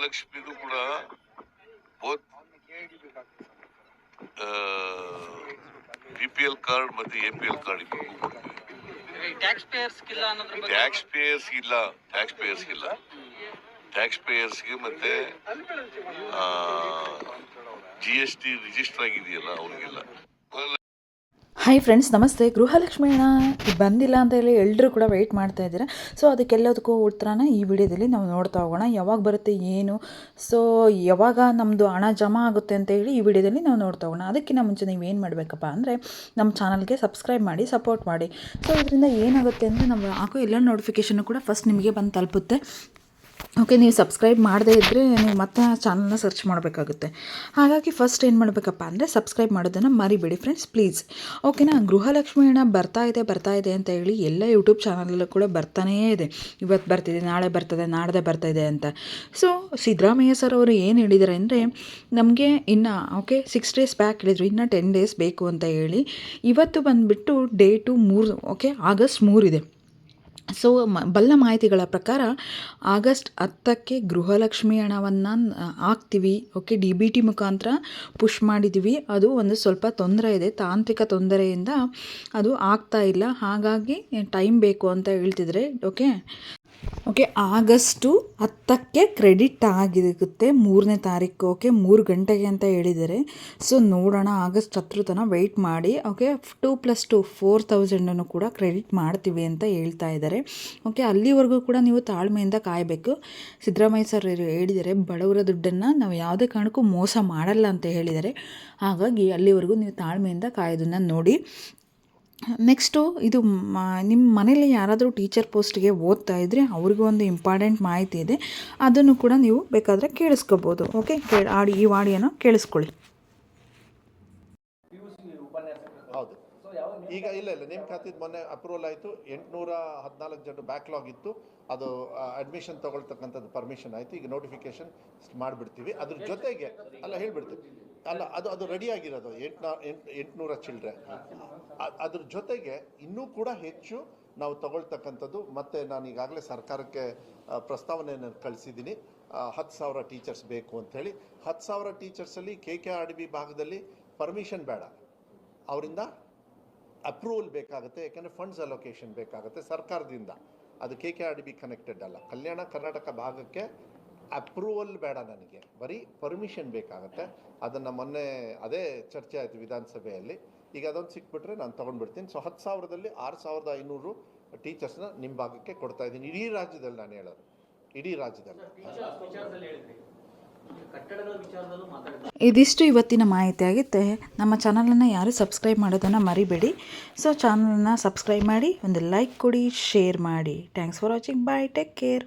ಗೃಹಲಕ್ಷ್ಮಿನೂ ಕೂಡ B P L card ಮತ್ತೆ A P L card taxpayers ಇಲ್ಲ ಟ್ಯಾಕ್ಸ್ ಪೇಯರ್ಸ್ ಇಲ್ಲ ಟ್ಯಾಕ್ಸ್ ಪೇಯರ್ಸ್ಗೆ ಮತ್ತೆ ಜಿ ಎಸ್ ಟಿ ರಿಜಿಸ್ಟರ್ ಆಗಿದೆಯಲ್ಲ ಅವ್ರಿಗಿಲ್ಲ. ಹಾಯ್ ಫ್ರೆಂಡ್ಸ್ ನಮಸ್ತೆ. ಗೃಹಲಕ್ಷ್ಮಿ ಹಣ ಬಂದಿಲ್ಲ ಅಂತ ಹೇಳಿ ಎಲ್ಲರೂ ಕೂಡ ವೆಯ್ಟ್ ಮಾಡ್ತಾ ಇದ್ದೀರಾ. ಸೊ ಅದಕ್ಕೆಲ್ಲದಕ್ಕೂ ಉತ್ತರನ ಈ ವಿಡಿಯೋದಲ್ಲಿ ನಾವು ನೋಡ್ತಾ ಹೋಗೋಣ. ಯಾವಾಗ ಬರುತ್ತೆ, ಏನು? ಸೊ ಯಾವಾಗ ನಮ್ಮದು ಹಣ ಜಮಾ ಆಗುತ್ತೆ ಅಂತ ಹೇಳಿ ಈ ವಿಡಿಯೋದಲ್ಲಿ ನಾವು ನೋಡ್ತಾ ಹೋಗೋಣ. ಅದಕ್ಕಿಂತ ಮುಂಚೆ ನೀವು ಏನು ಮಾಡಬೇಕಪ್ಪ ಅಂದರೆ ನಮ್ಮ ಚಾನಲ್ಗೆ ಸಬ್ಸ್ಕ್ರೈಬ್ ಮಾಡಿ ಸಪೋರ್ಟ್ ಮಾಡಿ. ಸೊ ಇದರಿಂದ ಏನಾಗುತ್ತೆ ಅಂದರೆ ನಮ್ಮ ಹಾಕೋ ಎಲ್ಲ ನೋಟಿಫಿಕೇಷನ್ನು ಕೂಡ ಫಸ್ಟ್ ನಿಮಗೆ ಬಂದು ತಲುಪುತ್ತೆ. ಓಕೆ, ನೀವು ಸಬ್ಸ್ಕ್ರೈಬ್ ಮಾಡದೇ ಇದ್ದರೆ ನೀವು ಮತ್ತೆ ಚಾನಲ್ನ ಸರ್ಚ್ ಮಾಡಬೇಕಾಗುತ್ತೆ. ಹಾಗಾಗಿ ಫಸ್ಟ್ ಏನು ಮಾಡಬೇಕಪ್ಪ ಅಂದರೆ ಸಬ್ಸ್ಕ್ರೈಬ್ ಮಾಡೋದನ್ನು ಮರಿಬೇಡಿ ಫ್ರೆಂಡ್ಸ್ ಪ್ಲೀಸ್ ಓಕೆನಾ ಗೃಹಲಕ್ಷ್ಮಿ ಹಣ ಬರ್ತಾ ಇದೆ ಬರ್ತಾ ಇದೆ ಅಂತ ಹೇಳಿ ಎಲ್ಲ ಯೂಟ್ಯೂಬ್ ಚಾನಲಲ್ಲೂ ಕೂಡ ಬರ್ತಾನೇ ಇದೆ. ಇವತ್ತು ಬರ್ತಿದೆ, ನಾಳೆ ಬರ್ತದೆ, ನಾಡ್ದೆ ಬರ್ತಾ ಇದೆ ಅಂತ. ಸೊ ಸಿದ್ದರಾಮಯ್ಯ ಸರ್ ಅವರು ಏನು ಹೇಳಿದ್ದಾರೆ ಅಂದರೆ ನಮಗೆ ಇನ್ನು ಓಕೆ ಸಿಕ್ಸ್ ಡೇಸ್ ಬ್ಯಾಕ್ ಹೇಳಿದರು, ಇನ್ನು ಟೆನ್ ಡೇಸ್ ಬೇಕು ಅಂತ ಹೇಳಿ. ಇವತ್ತು ಬಂದುಬಿಟ್ಟು ಡೇಟು ಮೂರು ಓಕೆ ಆಗಸ್ಟ್ ಮೂರಿದೆ. ಸೊ ಮ, ಬಲ್ಲ ಮಾಹಿತಿಗಳ ಪ್ರಕಾರ, ಆಗಸ್ಟ್ ಹತ್ತಕ್ಕೆ ಗೃಹಲಕ್ಷ್ಮಿ ಹಣವನ್ನು ಹಾಕ್ತೀವಿ. ಓಕೆ ಡಿ ಬಿ ಟಿ ಮುಖಾಂತರ ಪುಷ್ ಮಾಡಿದ್ದೀವಿ ಅದು ಒಂದು ಸ್ವಲ್ಪ ತೊಂದರೆ ಇದೆ. ತಾಂತ್ರಿಕ ತೊಂದರೆಯಿಂದ ಅದು ಆಗ್ತಾ ಇಲ್ಲ. ಹಾಗಾಗಿ ಟೈಮ್ ಬೇಕು ಅಂತ ಹೇಳ್ತಿದ್ರೆ ಓಕೆ ಓಕೆ ಆಗಸ್ಟು ಹತ್ತಕ್ಕೆ ಕ್ರೆಡಿಟ್ ಆಗಿರುತ್ತೆ. ಮೂರನೇ ತಾರೀಕು ಓಕೆ ಮೂರು ಗಂಟೆಗೆ ಅಂತ ಹೇಳಿದ್ದಾರೆ. ಸೊ ನೋಡೋಣ, ಆಗಸ್ಟ್ ಹತ್ರ ತನಕ ವೆಯ್ಟ್ ಮಾಡಿ okay two plus two four ತೌಸಂಡನ್ನು ಕೂಡ ಕ್ರೆಡಿಟ್ ಮಾಡ್ತೀವಿ ಅಂತ ಹೇಳ್ತಾ ಇದ್ದಾರೆ. ಓಕೆ ಅಲ್ಲಿವರೆಗೂ ಕೂಡ ನೀವು ತಾಳ್ಮೆಯಿಂದ ಕಾಯಬೇಕು. ಸಿದ್ದರಾಮಯ್ಯ ಸರ್ ಹೇಳಿದರೆ ಬಡವರ ದುಡ್ಡನ್ನು ನಾವು ಯಾವುದೇ ಕಾರಣಕ್ಕೂ ಮೋಸ ಮಾಡಲ್ಲ ಅಂತ ಹೇಳಿದ್ದಾರೆ. ಹಾಗಾಗಿ ಅಲ್ಲಿವರೆಗೂ ನೀವು ತಾಳ್ಮೆಯಿಂದ ಕಾಯೋದನ್ನು ನೋಡಿ. ನೆಕ್ಸ್ಟು ಇದು ನಿಮ್ಮ ಮನೇಲಿ ಯಾರಾದರೂ ಟೀಚರ್ ಪೋಸ್ಟ್ಗೆ ಓದ್ತಾ ಇದ್ದರೆ ಅವ್ರಿಗೂ ಒಂದು ಇಂಪಾರ್ಟೆಂಟ್ ಮಾಹಿತಿ ಇದೆ. ಅದನ್ನು ಕೂಡ ನೀವು ಬೇಕಾದರೆ ಕೇಳಿಸ್ಕೋಬೋದು. ಓಕೆ ಕೇಳಿ, ಆಡಿ, ಈ ಆಡಿಯೋನ ಕೇಳಿಸ್ಕೊಳ್ಳಿ. ಹೌದು. ಈಗ ಇಲ್ಲ ಇಲ್ಲ. ನಿಮ್ಮ ಖಾತೆ ಮೊನ್ನೆ ಅಪ್ರೂವಲ್ ಆಯಿತು. ಎಂಟುನೂರ ಹದಿನಾಲ್ಕು ಜನ ಬ್ಯಾಕ್ಲಾಗ್ ಇತ್ತು. ಅದು ಅಡ್ಮಿಷನ್ ತಗೊಳ್ತಕ್ಕಂಥದ್ದು ಪರ್ಮಿಷನ್ ಆಯಿತು. ಈಗ ನೋಟಿಫಿಕೇಶನ್ ಮಾಡಿಬಿಡ್ತೀವಿ. ಅದ್ರ ಜೊತೆಗೆ, ಅಲ್ಲ ಹೇಳ್ಬಿಡ್ತೀವಿ ಅಲ್ಲ, ಅದು ಅದು ರೆಡಿ ಆಗಿರೋದು. ಎಂಟುನೂರ ಎಂಟು, ಎಂಟುನೂರ ಚಿಲ್ಲರೆ ಅದ್ರ ಜೊತೆಗೆ ಇನ್ನೂ ಕೂಡ ಹೆಚ್ಚು ನಾವು ತಗೊಳ್ತಕ್ಕಂಥದ್ದು, ಮತ್ತೆ ನಾನು ಈಗಾಗಲೇ ಸರ್ಕಾರಕ್ಕೆ ಪ್ರಸ್ತಾವನೆಯನ್ನು ಕಳಿಸಿದ್ದೀನಿ. ಹತ್ತು ಸಾವಿರ ಟೀಚರ್ಸ್ ಬೇಕು ಅಂಥೇಳಿ ಹತ್ತು ಸಾವಿರ ಟೀಚರ್ಸಲ್ಲಿ K K R D B ಭಾಗದಲ್ಲಿ ಪರ್ಮಿಷನ್ ಬೇಡ. ಅವರಿಂದ ಅಪ್ರೂವಲ್ ಬೇಕಾಗುತ್ತೆ, ಯಾಕೆಂದರೆ ಫಂಡ್ಸ್ ಅಲೋಕೇಶನ್ ಬೇಕಾಗುತ್ತೆ ಸರ್ಕಾರದಿಂದ. ಅದು K K R D B connected ಅಲ್ಲ. ಕಲ್ಯಾಣ ಕರ್ನಾಟಕ ಭಾಗಕ್ಕೆ ಅಪ್ರೂವಲ್ ಬೇಡ ನನಗೆ. ಬರೀ ಪರ್ಮಿಷನ್ ಬೇಕಾಗುತ್ತೆ. ಅದನ್ನು ಮೊನ್ನೆ ಅದೇ ಚರ್ಚೆ ಆಯಿತು ವಿಧಾನಸಭೆಯಲ್ಲಿ. ಈಗ ಅದೊಂದು ಸಿಕ್ಬಿಟ್ರೆ ನಾನು ತೊಗೊಂಡ್ಬಿಡ್ತೀನಿ. ಸೊ ಹತ್ತು ಸಾವಿರದಲ್ಲಿ ಆರು ಸಾವಿರದ ಐನೂರು ಟೀಚರ್ಸ್ನ ನಿಮ್ಮ ಭಾಗಕ್ಕೆ ಕೊಡ್ತಾ ಇದ್ದೀನಿ. ಇಡೀ ರಾಜ್ಯದಲ್ಲಿ ನಾನು ಹೇಳೋದು. ಇಡೀ ರಾಜ್ಯದಲ್ಲಿ. ಕಟ್ಟಡಗಳ ವಿಚಾರದಲ್ಲೂ ಮಾತಾಡಿದ್ದಾರೆ ಇದಿಷ್ಟು ಇವತ್ತಿನ ಮಾಹಿತಿ ಆಗುತ್ತೆ. ನಮ್ಮ ಚಾನಲನ್ನು ಯಾರು ಸಬ್ಸ್ಕ್ರೈಬ್ ಮಾಡೋದನ್ನು ಮರಿಬೇಡಿ. ಸೊ ಚಾನಲನ್ನು ಸಬ್ಸ್ಕ್ರೈಬ್ ಮಾಡಿ ಒಂದು ಲೈಕ್ ಕೊಡಿ ಶೇರ್ ಮಾಡಿ. Thanks for watching bye take care